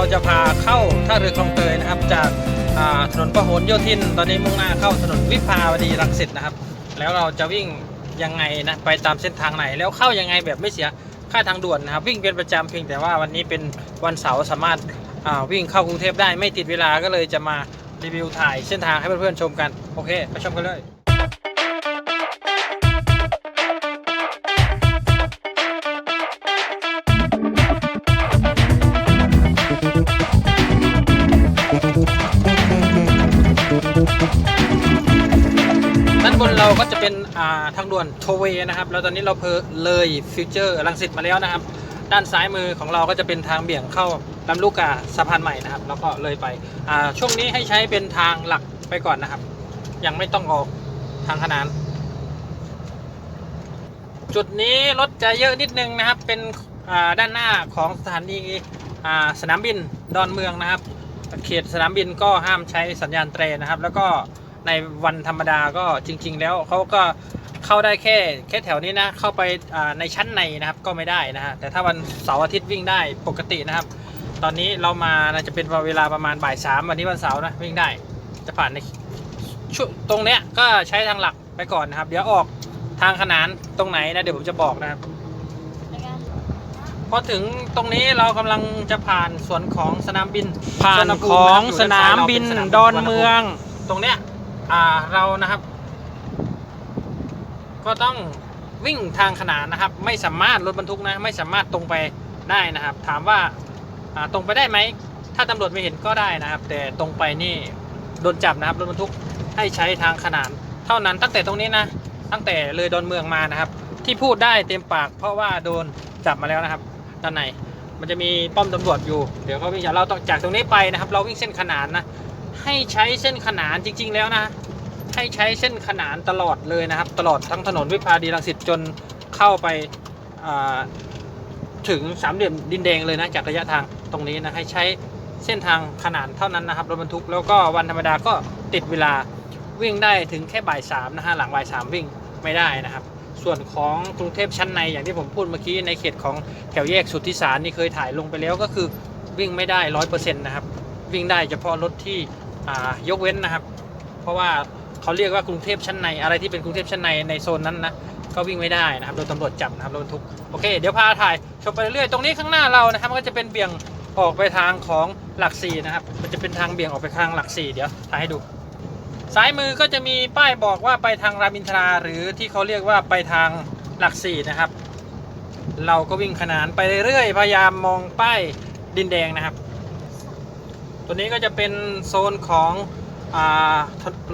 เราจะพาเข้าท่าเรือคลองเตยนะครับ จากถนนพหลโยธิน ตอนนี้มุ่งหน้าเข้าถนนวิภาวดีรังสิตนะครับ แล้วเราจะวิ่งยังไงนะไปตามเส้นทางไหน แล้วเข้ายังไงแบบไม่เสียค่าทางด่วนนะครับ วิ่งเป็นประจำเพียงแต่ว่าวันนี้เป็นวันเสาร์สามารถาวิ่งเข้ากรุงเทพได้ไม่ติดเวลาก็เลยจะมารีวิวถ่ายเส้นทางให้เพื่อนๆชมกัน โอเคไปชมกันเลย เราก็จะเป็นาทางด่วนโทเวนะครับ แล้วตอนนี้เราเพอเลยฟิวเจอร์ลังสิตมาแล้วนะครับ ด้านซ้ายมือของเราก็จะเป็นทางเบี่ยงเข้าลำลูกกาสะพานใหม่นะครับ แล้วก็เลยไปช่วงนี้ให้ใช้เป็นทางหลักไปก่อนนะครับ ยังไม่ต้องออกทางขนาน จุดนี้รถจะเยอะนิดนึงนะครับ เป็นด้านหน้าของสถานีาสนามบินดอนเมืองนะครับ เขตสนามบินก็ห้ามใช้สัญญาณเตรนะครับ แล้วก็ ในวันธรรมดาก็จริง ๆ แล้วเขาก็เข้าได้แค่แค่แถวนี้นะ เข้าไปอ่าในชั้นในนะครับก็ไม่ได้นะฮะแต่ถ้าวันเสาร์อาทิตย์วิ่งได้ปกตินะครับ ตอนนี้เรามานะจะเป็นเวลาประมาณบ่ายสามวันนี้วันเสาร์นะวิ่งได้จะผ่านในช่วงตรงเนี้ยก็ใช้ทางหลักไปก่อนนะครับ เดี๋ยวออกทางขนานตรงไหนนะเดี๋ยวผมจะบอกนะครับพอถึงตรงนี้เรากำลังจะผ่านส่วนของสนามบิน ผ่านของสนามบินดอนเมือง ตรงเนี้ย อ่าเรานะครับ ก็ต้องวิ่งทางขนานนะครับ ไม่สามารถรถบรรทุกนะ ไม่สามารถตรงไปได้นะครับ ถามว่าตรงไปได้ไหม ถ้าตำรวจไม่เห็นก็ได้นะครับ แต่ตรงไปนี่โดนจับนะครับรถบรรทุกให้ใช้ทางขนานเท่านั้นตั้งแต่ตรงนี้นะ ตั้งแต่เลยดอนเมืองมานะครับ ที่พูดได้เต็มปาก เพราะว่าโดนจับมาแล้วนะครับด้านในมันจะมีป้อมตำรวจอยู่ เดี๋ยวเขาวิ่งจากเราต้องจากตรงนี้ไปนะครับ เราวิ่งเส้นขนานนะ ให้ใช้เส้นขนานจริง ๆ แล้วนะ ให้ใช้เส้นขนานตลอดเลยนะครับ ตลอดทั้งถนนวิภาวดีรังสิตจนเข้าไปถึงสามเหลี่ยมดินแดงเลยนะจากระยะทางตรงนี้นะให้ใช้เส้นทางขนานเท่านั้นนะครับรถบรรทุกแล้วก็วันธรรมดาก็ติดเวลาวิ่งได้ถึงแค่บ่ายสามนะฮะหลังบ่ายสามวิ่งไม่ได้นะครับ ส่วนของกรุงเทพชั้นในอย่างที่ผมพูดเมื่อกี้ในเขตของแถวแยกสุทธิสารนี่เคยถ่ายลงไปแล้วก็คือวิ่งไม่ได้ร้อยเปอร์เซ็นต์นะครับ วิ่งได้เฉพาะรถที่ ยกเว้นนะครับ เพราะว่าเขาเรียกว่ากรุงเทพชั้นในอะไรที่เป็นกรุงเทพชั้นในในโซนนั้นนะก็วิ่งไม่ได้นะครับโดนตำรวจจับนะครับรถบรรทุกโอเคเดี๋ยวพาถ่ายชมไปเรื่อยๆตรงนี้ข้างหน้าเรานะครับก็จะเป็นเบี่ยงออกไปทางของหลักสี่นะครับ มันจะเป็นทางเบี่ยงออกไปทางหลักสี่เดี๋ยวถ่ายให้ดูซ้ายมือก็จะมีป้ายบอกว่าไปทางรามอินทราหรือที่เขาเรียกว่าไปทางหลักสี่นะครับ เราก็วิ่งขนานไปเรื่อยๆพยายามมองป้ายดินแดงนะครับ ตัวนี้ก็จะเป็นโซนของ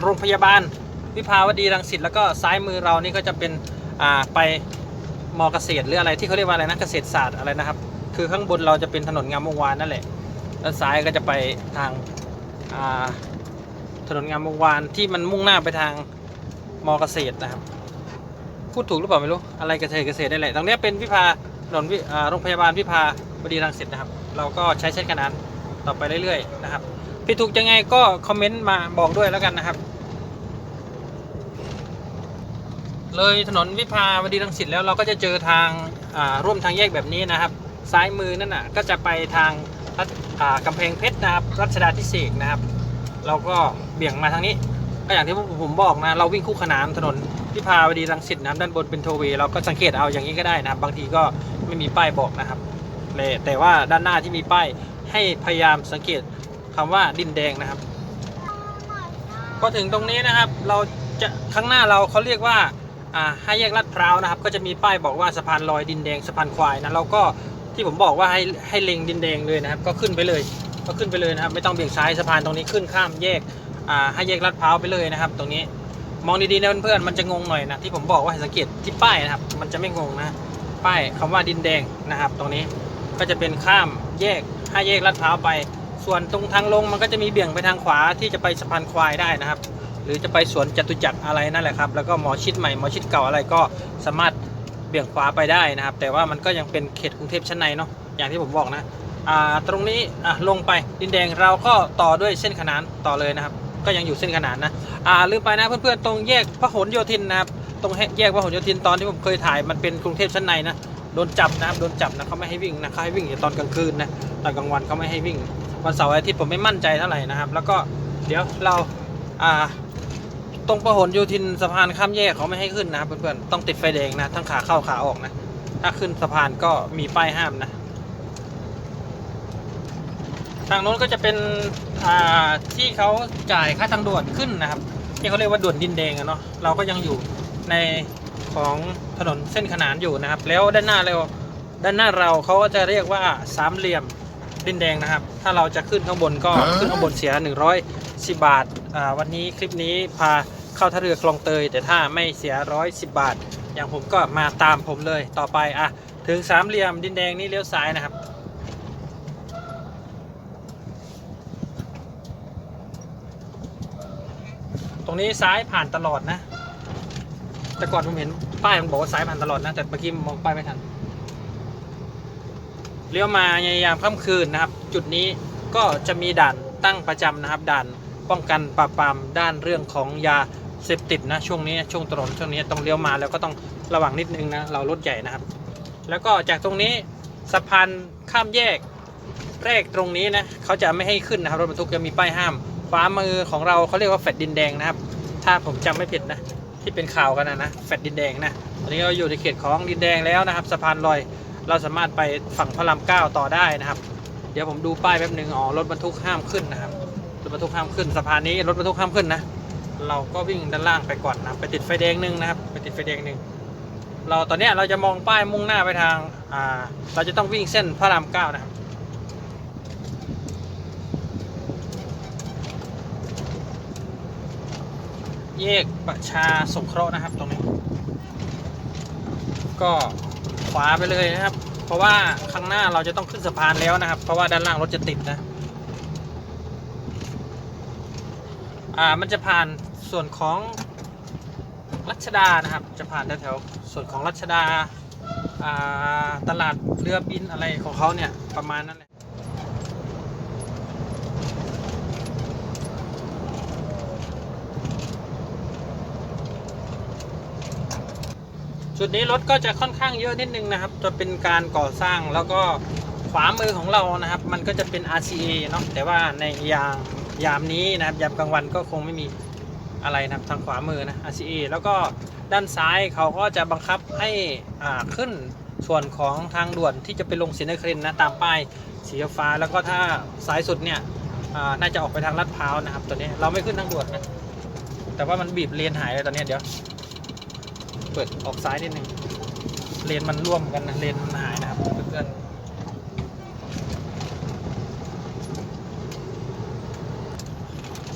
โรงพยาบาลวิภาวดีรังสิตแล้วก็ซ้ายมือเรานี่ก็จะเป็นไปมอเกษตรหรืออะไรที่เขาเรียกว่าอะไรนะเกษตรศาสตร์อะไรนะครับ คือข้างบนเราจะเป็นถนนงามวงวานนั่นแหละด้านซ้ายก็จะไปทางาถนนงามวงวานที่มันมุ่งหน้าไปทางมอเกษตรนะครับ พูดถูกหรือเปล่าไม่รู้อะไรเกษตรเกษตรได้แหละตรงนี้เป็นวิภาถนนโรงพยาบาลวิภาวดีรังสิตนะครับ เราก็ใช้เส้นขนาน ต่อไปเรื่อยๆนะครับผิดถูกยังไงก็คอมเมนต์มาบอกด้วยแล้วกันนะครับ เลยถนนวิภาวดีรังสิตแล้วเราก็จะเจอทางาร่วมทางแยกแบบนี้นะครับ ซ้ายมือนั่นน่ะก็จะไปทางรัชอ่ากำแพงเพชรนะครับรัชดาทิเศษกนะครับ เราก็เบี่ยงมาทางนี้ก็อย่างที่ผมบอกนะเราวิ่งคู่ขนานถนนวิภาวดีรังสิตนะด้านบนเป็นโทเวเราก็สังเกตเอาอย่างนี้ก็ได้นะครับ บางทีก็ไม่มีป้ายบอกนะครับแต่ว่าด้านหน้าที่มีป้าย ให้พยายามสังเกตคำว่าดินแดงนะครับ พอถึงตรงนี้นะครับ เราจะข้างหน้าเราเขาเรียกว่าอ่าห้แยกลาดพร้าวนะครับ ก็จะมีป้ายบอกว่าสะพานลอยดินแดงสะพานควายนะเราก็ที่ผมบอกว่าให้ให้เล็งดินแดงเลยนะครับ ก็ขึ้นไปเลย ก็ขึ้นไปเลยนะครับ ไม่ต้องเบี่ยงซ้ายสะพานตรงนี้ขึ้นข้ามแยกอ่าห้แยกลาดพร้าวไปเลยนะครับ ตรงนี้มองดีๆนะเพื่อนๆมันจะงงหน่อยนะที่ผมบอกว่าให้สังเกตที่ป้ายนะครับ มันจะไม่งงนะ ป้ายคำว่าดินแดงนะครับ ตรงนี้ ก็จะเป็นข้ามแยกห้าแยกลาดพร้าวไป ส่วนตรงทางลงมันก็จะมีเบี่ยงไปทางขวาที่จะไปสะพานควายได้นะครับ หรือจะไปสวนจตุจักรอะไรนั่นแหละครับ แล้วก็หมอชิดใหม่หมอชิดเก่าอะไรก็สามารถเบี่ยงขวาไปได้นะครับ แต่ว่ามันก็ยังเป็นเขตกรุงเทพชั้นในเนาะอย่างที่ผมบอกนะอ่าตรงนี้อะลงไปดินแดงเราก็ต่อด้วยเส้นขนานต่อเลยนะครับ ก็ยังอยู่เส้นขนานนะอ่าลืมไปนะเพื่อนๆตรงแยกพหลโยธินนะครับตรงแยกพหลโยธินตอนที่ผมเคยถ่ายมันเป็นกรุงเทพชั้นในนะ โดนจับนะครับโดนจับนะเขาไม่ให้วิ่งนะเขาให้วิ่งแต่ตอนกลางคืนนะตอนกลางวันเขาไม่ให้วิ่งวันเสาร์อาทิตย์ผมไม่มั่นใจเท่าไหร่นะครับ แล้วก็เดี๋ยวเราอ่าตรงประหลโยธินสะพานข้ามแยกเขาไม่ให้ขึ้นนะครับเพื่อนๆต้องติดไฟแดงนะทั้งขาเข้าขาออกนะ ถ้าขึ้นสะพานก็มีป้ายห้ามนะ ทางโน้นก็จะเป็นอ่าที่เขาจ่ายค่าทางด่วนขึ้นนะครับ ที่เขาเรียกว่าด่วนดินแดงอะเนาะเราก็ยังอยู่ใน ของถนนเส้นขนานอยู่นะครับ แล้วด้านหน้าเราด้านหน้าเราเขาก็จะเรียกว่าสามเหลี่ยมดินแดงนะครับ ถ้าเราจะขึ้นข้างบนก็ขึ้นข้างบนเสีย 110 บาทอ่าวันนี้คลิปนี้พาเข้าท่าเรือคลองเตย แต่ถ้าไม่เสีย 110 บาท อย่างผมก็มาตามผมเลยต่อไปอะถึงสามเหลี่ยมดินแดงนี่เลี้ยวซ้ายนะครับ ตรงนี้ซ้ายผ่านตลอดนะ แต่ก่อนผมเห็นป้ายมันบอกว่าซ้ายผ่านตลอดนะ แต่เมื่อกี้มองป้ายไม่ทัน เลี้ยวมาในยามค่ำคืนนะครับ จุดนี้ก็จะมีด่านตั้งประจำนะครับ ด่านป้องกันปราบปรามด้านเรื่องของยาเสพติดนะช่วงนี้ช่วงถนนช่วงนี้ต้องเลี้ยวมาแล้วก็ต้องระวังนิดนึงนะเรารถใหญ่นะครับ แล้วก็จากตรงนี้สะพานข้ามแยกแรกตรงนี้นะเขาจะไม่ให้ขึ้นนะครับรถบรรทุกจะมีป้ายห้ามขวามือของเราเขาเรียกว่าแฟดดินแดงนะครับ ถ้าผมจำไม่ผิดนะ ที่เป็นข่าวกันนะนะแฟดดินแดงนะตอนนี้เราอยู่ในเขตของดินแดงแล้วนะครับสะพานลอยเราสามารถไปฝั่งพระรามเก้าต่อได้นะครับ เดี๋ยวผมดูป้ายแป๊บหนึ่งอ๋อรถบรรทุกห้ามขึ้นนะครับรถบรรทุกห้ามขึ้นสะพานนี้รถบรรทุกห้ามขึ้นนะเราก็วิ่งด้านล่างไปก่อนนะไปติดไฟแดงหนึ่งนะครับ ไปติดไฟแดงหนึ่งเราตอนนี้เราจะมองป้ายมุ่งหน้าไปทางอ่าเราจะต้องวิ่งเส้นพระรามเก้านะครับ แยกประชาสงเคราะห์นะครับตรงนี้ ก็ขวาไปเลยนะครับ เพราะว่าข้างหน้าเราจะต้องขึ้นสะพานแล้วนะครับ เพราะว่าด้านล่างรถจะติดนะอ่ามันจะผ่านส่วนของรัชดานะครับ จะผ่านแถวๆส่วนของรัชดาอ่าตลาดเรือบินอะไรของเขาเนี่ยประมาณนั้นแหละ จุดนี้รถก็จะค่อนข้างเยอะนิดนึงนะครับ จะเป็นการก่อสร้างแล้วก็ขวามือของเรานะครับ มันก็จะเป็น RCA เนาะแต่ว่าในยามยามนี้นะครับยามกลางวันก็คงไม่มีอะไรนะครับทางขวามือนะ RCA แล้วก็ด้านซ้ายเขาก็จะบังคับให้อ่าขึ้นส่วนของทางด่วนที่จะไปลงศรีนครินนะตามป้ายสีฟ้าแล้วก็ถ้าสายสุดเนี่ยน่าจะออกไปทางลาดพร้าวนะครับตอนนี้เราไม่ขึ้นทางด่วนนะแต่ว่ามันบีบเลนหายเลยตอนนี้เดี๋ยว เปิดออกซ้ายนิดนึงเลนมันร่วมกันนะเลนมันหายนะครับเพื่อนๆ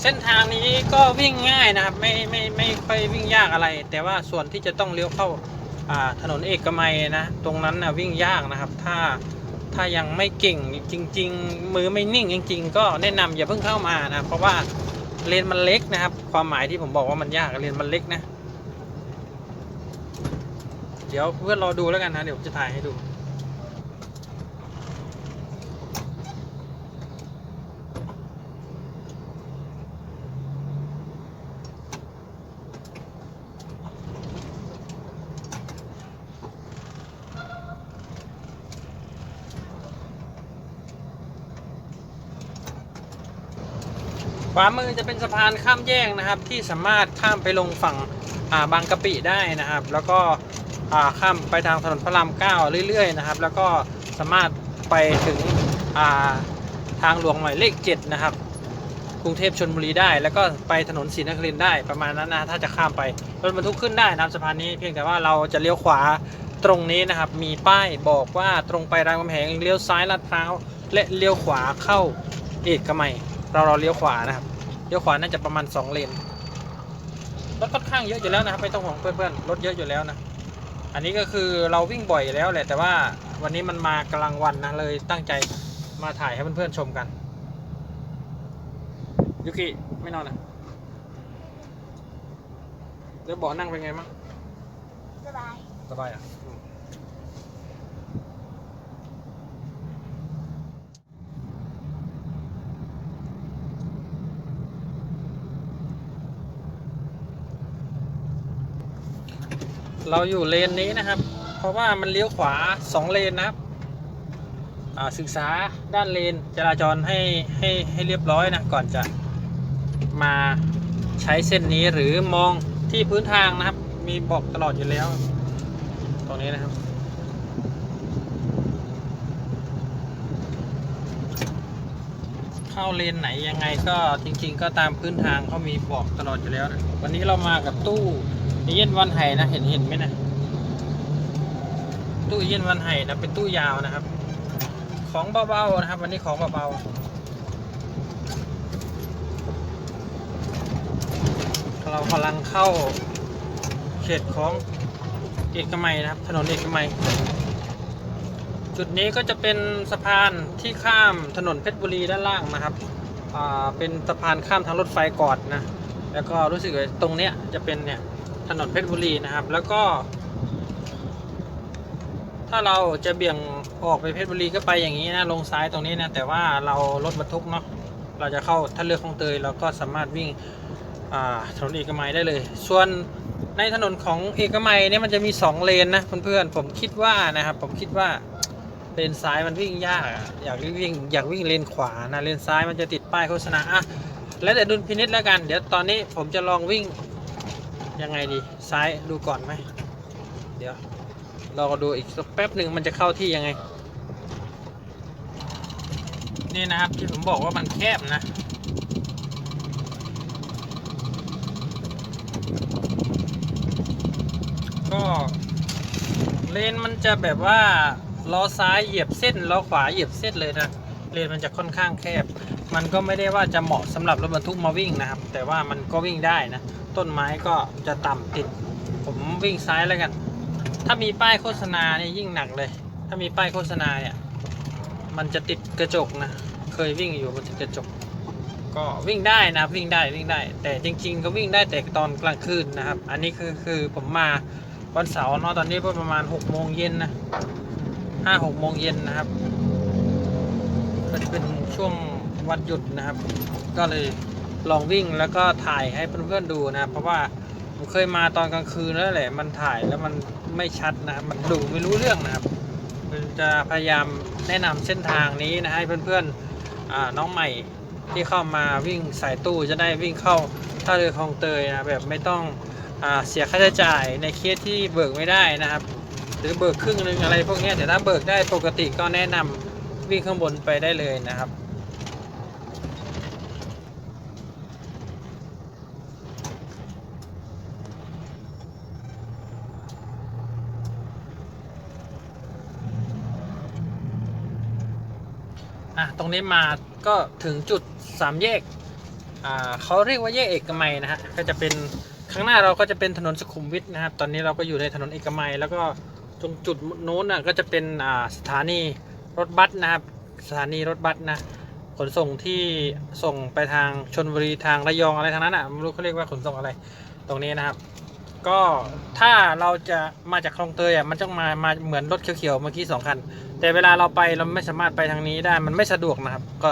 เส้นทางนี้ก็วิ่งง่ายนะครับ ไม่ไม่ไม่ค่อยวิ่งยากอะไร แต่ว่าส่วนที่จะต้องเลี้ยวเข้าอ่าถนนเอกมัยนะ ตรงนั้นนะวิ่งยากนะครับ ถ้าถ้ายังไม่เก่งจริง ๆ มือไม่นิ่งจริง ๆ ก็แนะนำอย่าเพิ่งเข้ามานะเพราะว่าเลนมันเล็กนะครับ ความหมายที่ผมบอกว่ามันยากเลนมันเล็กนะ เดี๋ยวเพื่อนรอดูแล้วกันนะ เดี๋ยวผมจะถ่ายให้ดู ขวามือจะเป็นสะพานข้ามแยกนะครับ ที่สามารถข้ามไปลงฝั่งาบางกะปิได้นะครับ แล้วก็ ข้ามไปทางถนนพระรามเก้าเรื่อยๆนะครับ แล้วก็สามารถไปถึงาทางหลวงหมายเลข7นะครับกรุงเทพชนบุรีได้ แล้วก็ไปถนนศรีนครินได้ประมาณนั้นนะถ้าจะข้ามไปรถบรรทุกขึ้นได้นะครับสะพานนี้เพียงแต่ว่าเราจะเลี้ยวขวาตรงนี้นะครับมีป้ายบอกว่าตรงไปรามคำแหงเลี้ยวซ้ายลาดพร้าวและเลี้ยวขวาเข้าเอกมัยเราเราเลี้ยวขวานะครับเลี้ยวขวาน่าจะประมาณ 2 เลนรถค่อนข้างเยอะอยู่แล้วนะครับไม่ต้องห่วงเพื่อนๆรถเยอะอยู่แล้วนะ อันนี้ก็คือเราวิ่งบ่อยอยู่แล้วแหละ แต่ว่าวันนี้มันมากลางวันนะเลยตั้งใจมาถ่ายให้เพื่อนๆชมกันยุกิไม่นอนนะเดี๋ยวเบอกนั่งเป็นไงบ้างสบาย สบายอะ เราอยู่เลนนี้นะครับ เพราะว่ามันเลี้ยวขวาสองเลนนะครับอ่าศึกษาด้านเลนจราจรให้ให้ให้เรียบร้อยนะก่อนจะมาใช้เส้นนี้หรือมองที่พื้นทางนะครับ มีบอกตลอดอยู่แล้ว ตรงนี้นะครับ เข้าเลนไหนยังไงก็จริง ๆ ก็ตามพื้นทางเขามีบอกตลอดอยู่แล้วนะวันนี้เรามากับตู้ เย็นวันไห่นะ เห็นเห็นไหมนะตู้เย็นวันไห่นะเป็นตู้ยาวนะครับ ของเบาๆนะครับ วันนี้ของเบาๆเรากำลังเข้าเขตของเอกมัยนะครับ ถนนเอกมัยจุดนี้ก็จะเป็นสะพานที่ข้ามถนนเพชรบุรีด้านล่างนะครับ เป็นสะพานข้ามทางรถไฟก่อนนะ แล้วก็รู้สึกว่าตรงเนี้ยจะเป็นเนี่ย ถนนเพชรบุรีนะครับ แล้วก็ ถ้าเราจะเบี่ยงออกไปเพชรบุรีก็ไปอย่างนี้นะลงซ้ายตรงนี้นะแต่ว่าเรารถบรรทุกเนาะเราจะเข้าท่าเรือคลองเตยเราก็สามารถวิ่งถนนเอกมัยได้เลย ส่วนในถนนของเอกมัยเนี่ยมันจะมีสองเลนนะเพื่อนๆผมคิดว่านะครับ ผมคิดว่าเลนซ้ายมันวิ่งยากอะอยากวิ่งอยากวิ่งเลนขวานะเลนซ้ายมันจะติดป้ายโฆษณาอะแล้วแต่ดุลพินิษแล้วกัน เดี๋ยวตอนนี้ผมจะลองวิ่ง ยังไงดีซ้ายดูก่อนไหมเดี๋ยวเราก็ดูอีกสักแป๊บหนึ่งมันจะเข้าที่ยังไง นี่นะครับที่ผมบอกว่ามันแคบนะก็เลนมันจะแบบว่าล้อซ้ายเหยียบเส้นล้อขวาเหยียบเส้นเลยนะเลนมันจะค่อนข้างแคบ มันก็ไม่ได้ว่าจะเหมาะสำหรับรถบรรทุกมาวิ่งนะครับ แต่ว่ามันก็วิ่งได้นะ ต้นไม้ก็จะต่ำติด ผมวิ่งซ้ายแล้วกัน ถ้ามีป้ายโฆษณาเนี่ยยิ่งหนักเลย ถ้ามีป้ายโฆษณาเนี่ย มันจะติดกระจกนะ เคยวิ่งอยู่บนติดกระจก ก็วิ่งได้นะครับวิ่งได้วิ่งได้ แต่จริง ๆ ก็วิ่งได้แต่ตอนกลางคืนนะครับ อันนี้คือคือผมมาวันเสาร์เนาะตอนนี้ประมาณ6กโมงเย็นนะห้าหกโมงเย็นนะครับก็จะเป็นช่วง วันหยุดนะครับ ก็เลยลองวิ่งแล้วก็ถ่ายให้เพื่อนๆดูนะครับ เพราะว่าผมเคยมาตอนกลางคืนแล้วแหละมันถ่ายแล้วมันไม่ชัดนะครับ มันดูไม่รู้เรื่องนะครับผมจะพยายามแนะนำเส้นทางนี้นะให้เพื่อนๆอ่าน้องใหม่ที่เข้ามาวิ่งสายตู้จะได้วิ่งเข้าท่าเรือคลองเตยนะแบบไม่ต้องอเสียค่าใช้จ่ายในเคสที่เบิกไม่ได้นะครับ หรือเบิกครึ่งหนึงอะไรพวกนี้แต่ถ้าเบิกได้ปกติก็แนะนำวิ่งข้างบนไปได้เลยนะครับ อะตรงนี้มาก็ถึงจุดสามแยกอ่าเขาเรียกว่าแยกเอกมัยนะฮะก็จะเป็นข้างหน้าเราก็จะเป็นถนนสุขุมวิทนะครับ ตอนนี้เราก็อยู่ในถนนเอกมัย แล้วก็ตรงจุดโน้นน่ะก็จะเป็นอ่าสถานีรถบัสนะครับ สถานีรถบัสนะขนส่งที่ส่งไปทางชนบุรีทางระยองอะไรทางนั้นอะไม่รู้เขาเรียกว่าขนส่งอะไรตรงนี้นะครับ ก็ถ้าเราจะมาจากคลองเตยอะมันต้องมามาเหมือนรถเขียวๆเมื่อกี้สองคัน แต่เวลาเราไปเราไม่สามารถไปทางนี้ได้มันไม่สะดวกนะครับ ก็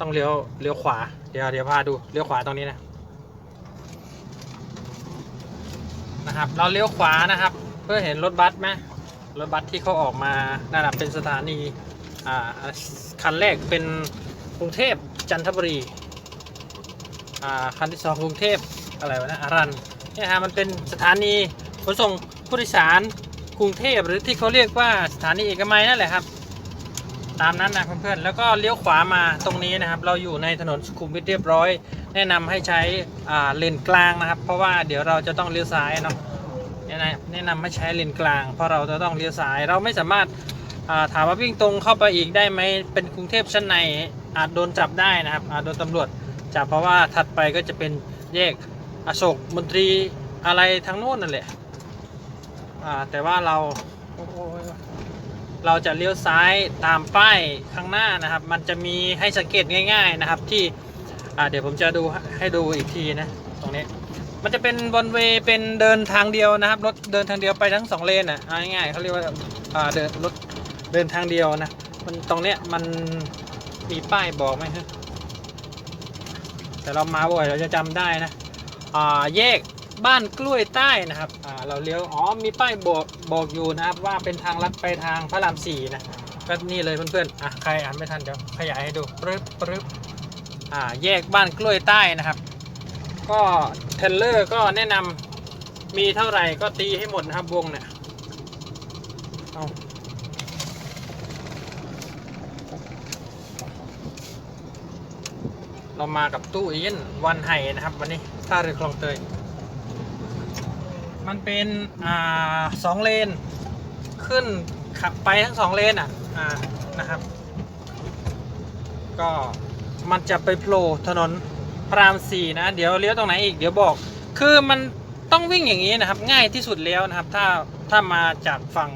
ต้องเลี้ยวเลี้ยวขวาเดี๋ยวเดี๋ยวพาดูเลี้ยวขวาตรงนี้นะนะครับ เราเลี้ยวขวานะครับ เพื่อเห็นรถบัสไหมรถบัสที่เขาออกมานั่นนะเป็นสถานีอ่าคันแรกเป็นกรุงเทพจันทบุรีอ่าคันที่สองกรุงเทพอะไรวะนะอารันเนี่ยฮะมันเป็นสถานีขนส่งผู้โดยสาร กรุงเทพหรือที่เขาเรียกว่าสถานีเอกมัยนั่นแหละครับ ตามนั้นนะเพื่อนๆแล้วก็เลี้ยวขวามาตรงนี้นะครับ เราอยู่ในถนนสุขุมวิทเรียบร้อย แนะนำให้ใช้เลนกลางนะครับ เพราะว่าเดี๋ยวเราจะต้องเลี้ยวซ้ายเนาะแนะนำให้ใช้เลนกลาง เพราะเราจะต้องเลี้ยวซ้ายเราไม่สามารถาถามว่าวิ่งตรงเข้าไปอีกได้ไหมเป็นกรุงเทพชั้นในอาจโดนจับได้นะครับอาจโดนตำรวจจับเพราะว่าถัดไปก็จะเป็นแยกอโศกมนตรีอะไรทางโน้นนั่นแหละ แต่ว่าเราเราจะเลี้ยวซ้ายตามป้ายข้างหน้านะครับ มันจะมีให้สังเกตง่าย ๆนะครับ ที่อ่าเดี๋ยวผมจะดูให้ดูอีกทีนะตรงนี้ มันจะเป็นบนเวย์เป็นเดินทางเดียวนะครับรถเดินทางเดียวไปทั้งสองเลนอะเอาง่ายๆเขาเรียกว่าอ่าเดินรถเดินทางเดียวนะมันตรงเนี้ยมันมีป้ายบอกไหมฮะแต่เรามาบ่อยเราจะจำได้นะอ่าแยก บ้านกล้วยใต้นะครับอ่าเราเลี้ยวอ๋อมีป้ายบอกบอกอยู่นะครับว่าเป็นทางลัดไปทางพระรามสี่นะก็นี่เลยเพื่อนๆอะใครอ่านไม่ทันเดี๋ยวขยายให้ดูปึ๊บปึ๊บอ่าแยกบ้านกล้วยใต้นะครับ ก็เทเลอร์ก็แนะนำมีเท่าไหร่ก็ตีให้หมดนะครับวงเนี่ยเอาเรามากับตู้เย็นวันไห่นะครับ วันนี้ท่าเรือคลองเตย มันเป็นอ่าสองเลน ขึ้นขับไปทั้งสองเลนอะอ่านะครับ ก็มันจะไปโผล่ถนนพระรามสี่นะ เดี๋ยวเลี้ยวตรงไหนอีกเดี๋ยวบอก คือมันต้องวิ่งอย่างนี้นะครับ ง่ายที่สุดแล้วนะครับ ถ้าถ้ามาจากฝั่ง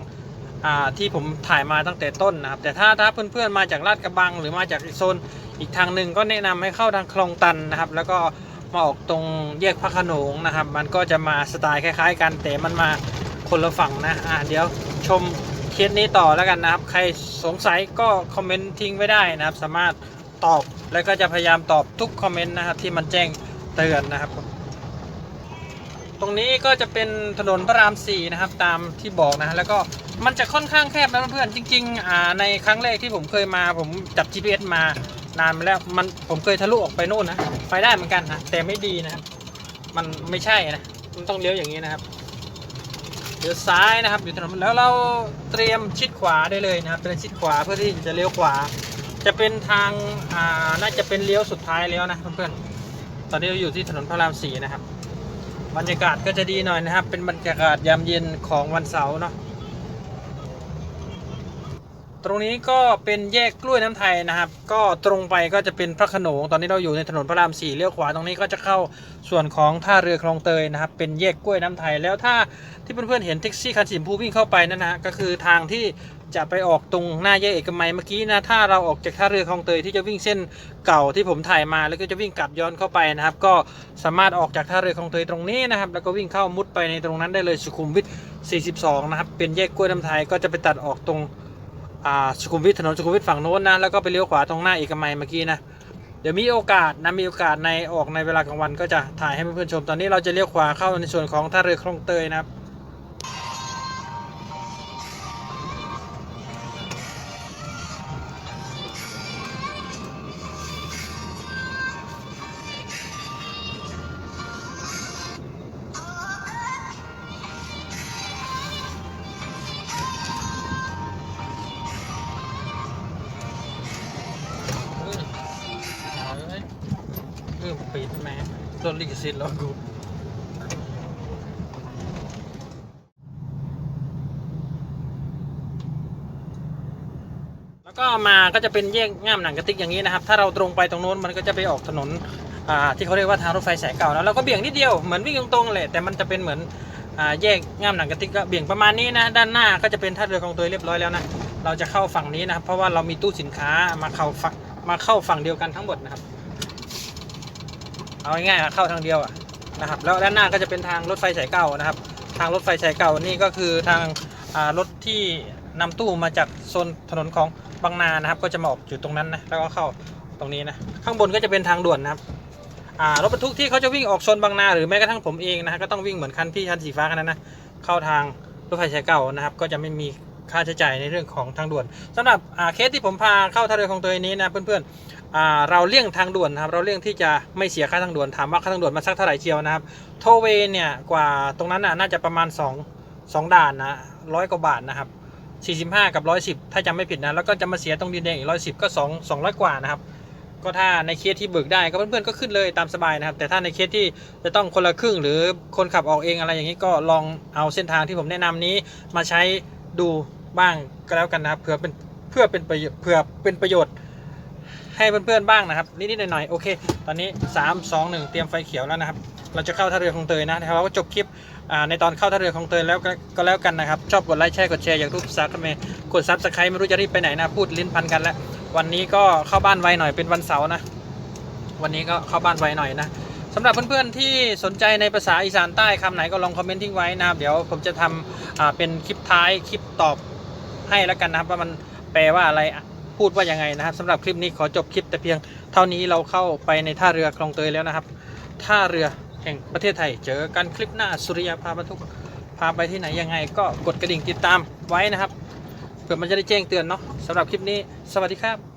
อ่าที่ผมถ่ายมาตั้งแต่ต้นนะครับ แต่ถ้าถ้าเพื่อนๆมาจากลาดกระบัง หรือมาจากอีกโซนอีกทางหนึ่งก็แนะนำให้เข้าทางคลองตันนะครับ แล้วก็ มาออกตรงแยกพระขนงนะครับ มันก็จะมาสไตล์คล้ายๆ กันแต่มันมาคนละฝั่งนะอ่าเดี๋ยวชมเคสนี้ต่อแล้วกันนะครับ ใครสงสัยก็คอมเมนต์ทิ้งไว้ได้นะครับ สามารถตอบแล้วก็จะพยายามตอบทุกคอมเมนต์นะครับที่มันแจ้งเตือนนะครับ ตรงนี้ก็จะเป็นถนนพระรามสี่นะครับตามที่บอกนะแล้วก็มันจะค่อนข้างแคบนะเพื่อนๆจริงๆอ่าในครั้งแรกที่ผมเคยมาผมจับ GPS มา นานมาแล้วมันผมเคยทะลุออกไปโน่นนะไปได้เหมือนกันนะแต่ไม่ดีนะครับ มันไม่ใช่นะมันต้องเลี้ยวอย่างนี้นะครับเลี้ยวซ้ายนะครับอยู่ถนนแล้วเราเตรียมชิดขวาได้เลยนะครับเป็นชิดขวาเพื่อที่จะเลี้ยวขวา จะเป็นทางอ่าน่าจะเป็นเลี้ยวสุดท้ายแล้วนะเพื่อนๆตอนนี้เราอยู่ที่ถนนพระรามสี่นะครับ บรรยากาศก็จะดีหน่อยนะครับ เป็นบรรยากาศยามเย็นของวันเสาร์เนาะ ตรงนี้ก็เป็นแยกกล้วยน้ำไทยนะครับ ก็ตรงไปก็จะเป็นพระโขนงตอนนี้เราอยู่ในถนนพระรามสี่เลี้ยวขวาตรงนี้ก็จะเข้าส่วนของท่าเรือคลองเตยนะครับ เป็นแยกกล้วยน้ำไทย แล้วถ้าที่เพื่อนๆเห็นแท็กซี่คันสีชมพูวิ่งเข้าไปนั่นนะก็คือทางที่จะไปออกตรงหน้าแยกเอกมัยเมื่อกี้นะถ้าเราออกจากท่าเรือคลองเตยที่จะวิ่งเส้นเก่าที่ผมถ่ายมาแล้วก็จะวิ่งกลับย้อนเข้าไปนะครับ ก็สามารถออกจากท่าเรือคลองเตยตรงนี้นะครับ แล้วก็วิ่งเข้ามุดไปในตรงนั้นได้เลยสุขุมวิท 42 นะครับ เป็นแยกกล้วยน้ำไทยก็จะไปตัดออกตรง สุขุมวิทถนนสุขุมวิทฝั่งโน้นนะแล้วก็ไปเลี้ยวขวาตรงหน้าเอกมัยเมื่อกี้นะเดี๋ยวมีโอกาสนะมีโอกาสในออกในเวลากลางวันก็จะถ่ายให้เพื่อนๆชม ตอนนี้เราจะเลี้ยวขวาเข้าในส่วนของท่าเรือคลองเตยนะครับ รถลิขสิทธิ์แล้วก็มาก็จะเป็นแยกง่ามหนังกระติกอย่างนี้นะครับ ถ้าเราตรงไปตรงโน้นมันก็จะไปออกถนนที่เขาเรียกว่าทางรถไฟสายเก่าแล้วเราก็เบี่ยงนิดเดียวเหมือนวิ่งตรงๆแหละแต่มันจะเป็นเหมือนแยกง่ามหนังกระติกก็เบี่ยงประมาณนี้นะด้านหน้าก็จะเป็นท่าเรือคลองเตยเรียบร้อยแล้วนะเราจะเข้าฝั่งนี้นะครับเพราะว่าเรามีตู้สินค้ามาเข้าฝั่งมาเข้าฝั่งเดียวกันทั้งหมดนะครับ เอาง่ายๆเข้าทางเดียวอะนะครับแล้วด้านหน้าก็จะเป็นทางรถไฟสายเก่านะครับ ทางรถไฟสายเก่านี่ก็คือทางรถที่นำตู้มาจากโซนถนนของบางนานะครับ ก็จะมาออกอยู่ตรงนั้นนะแล้วก็เข้าตรงนี้นะข้างบนก็จะเป็นทางด่วนนะครับรถบรรทุกที่เขาจะวิ่งออกโซนบางนาหรือแม้กระทั่งผมเองนะฮะก็ต้องวิ่งเหมือนคันพี่คันสีฟ้ากันนั้นนะเข้าทางรถไฟสายเก่านะครับ ก็จะไม่มีค่าใช้จ่ายในเรื่องของทางด่วนสำหรับเคสที่ผมพาเข้าท่าเรือของตัวนี้นะเพื่อนๆ เราเลี่ยงทางด่วนนะครับเราเลี่ยงที่จะไม่เสียค่าทางด่วนถามว่าค่าทางด่วนมันสักเท่าไหร่เชียวนะครับโทเวเนี่ยกว่าตรงนั้นน่ะน่าจะประมาณ 2 2 ด่านนะร้อยกว่าบาทนะครับ45 กับ 110 ถ้าจำไม่ผิดนะแล้วก็จะมาเสียตรงดินแดงอีก110 ก็ 2 200 กว่านะครับก็ถ้าในเคสที่เบิกได้ก็เพื่อนๆก็ขึ้นเลยตามสบายนะครับ แต่ถ้าในเคสที่จะต้องคนละครึ่ง หรือคนขับออกเองอะไรอย่างนี้ก็ลองเอาเส้นทางที่ผมแนะนำนี้มาใช้ดูบ้างก็แล้วกันนะครับเผื่อเป็นเพื่อเป็นประโยชน์เผื่อเป็นประโยชน์ ให้เพื่อนๆบ้างนะครับนิดๆหน่อยๆโอเค ตอนนี้ 3 2 1 เตรียมไฟเขียวแล้วนะครับ เราจะเข้าท่าเรือคลองเตยนะนะครับเราก็จบคลิปในตอนเข้าท่าเรือคลองเตยแล้วก็แล้วกันนะครับ ชอบกดไลค์แชร์กดแชร์อย่ากรูปซับกันไมกดซับสไครต์ไม่รู้จะรีบไปไหนนะพูดลิ้นพันกันแล้ว วันนี้ก็เข้าบ้านไวหน่อยเป็นวันเสาร์นะวันนี้ก็เข้าบ้านไวหน่อยนะสำหรับเพื่อนๆที่สนใจในภาษาอีสานใต้คำไหนก็ลองคอมเมนต์ทิ้งไว้นะครับเดี๋ยวผมจะทำเป็นคลิปท้ายคลิปตอบให้แล้วกันนะครับว่ามันแปลว่าอะไร พูดว่ายังไงนะครับสำหรับคลิปนี้ขอจบคลิปแต่เพียงเท่านี้เราเข้าไปในท่าเรือคลองเตยแล้วนะครับ ท่าเรือแห่งประเทศไทย เจอกันคลิปหน้าสุริยาพาบรรทุกพาไปที่ไหนยังไง ก็กดกระดิ่งติดตามไว้นะครับเพื่อมันจะได้แจ้งเตือนเนาะสำหรับคลิปนี้ สวัสดีครับ